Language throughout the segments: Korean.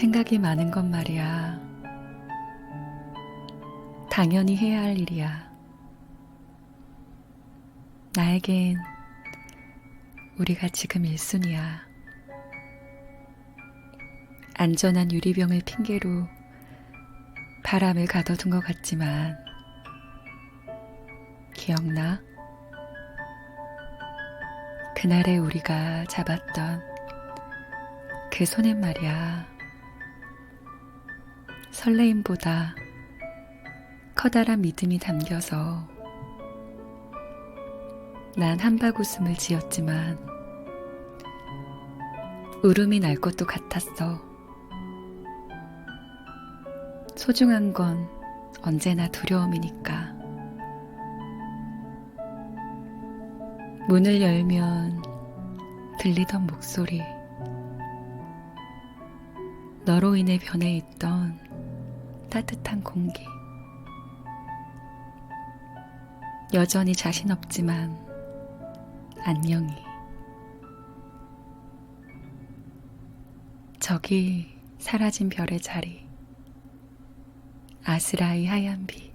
생각이 많은 건 말이야. 당연히 해야 할 일이야. 나에겐 우리가 지금 일순이야. 안전한 유리병을 핑계로 바람을 가둬둔 것 같지만, 기억나? 그날에 우리가 잡았던 그 손엔 말이야. 설레임보다 커다란 믿음이 담겨서 난 한박 웃음을 지었지만 울음이 날 것도 같았어. 소중한 건 언제나 두려움이니까. 문을 열면 들리던 목소리. 너로 인해 변해 있던 따뜻한 공기. 여전히 자신 없지만 안녕히. 저기 사라진 별의 자리. 아스라이 하얀 빛.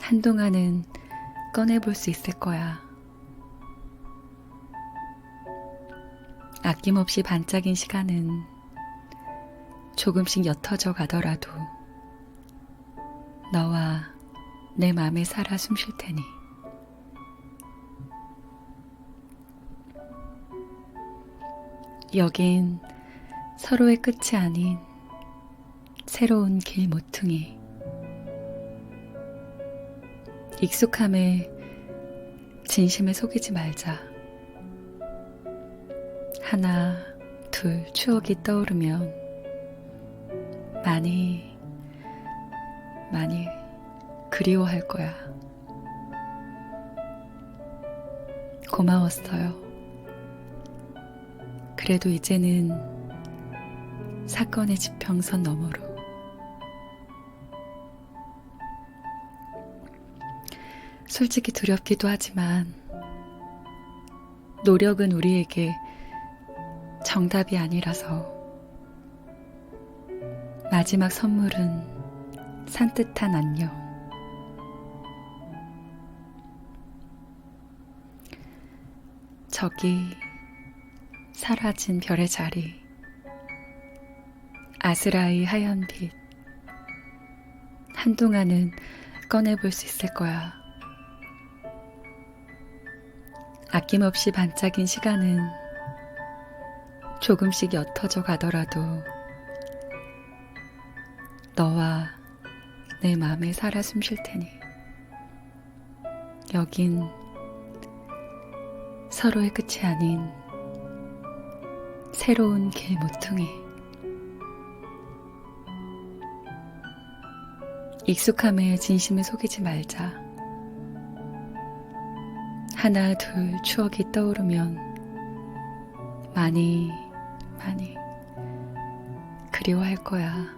한동안은 꺼내볼 수 있을 거야. 아낌없이 반짝인 시간은 조금씩 옅어져 가더라도 너와 내 맘에 살아 숨 쉴 테니. 여긴 서로의 끝이 아닌 새로운 길 모퉁이. 익숙함에 진심을 속이지 말자. 하나, 둘 추억이 떠오르면 많이, 많이 그리워할 거야. 고마웠어요. 그래도 이제는 사건의 지평선 너머로 솔직히 두렵기도 하지만 노력은 우리에게 정답이 아니라서 마지막 선물은 산뜻한 안녕. 저기 사라진 별의 자리. 아스라이 하얀 빛. 한동안은 꺼내볼 수 있을 거야. 아낌없이 반짝인 시간은 조금씩 옅어져 가더라도 너와 내 마음에 살아 숨쉴 테니 여긴 서로의 끝이 아닌 새로운 길 모퉁이 익숙함에 진심을 속이지 말자. 하나, 둘 추억이 떠오르면 많이, 많이 그리워할 거야.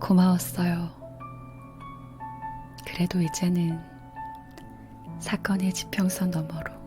고마웠어요. 그래도 이제는 사건의 지평선 너머로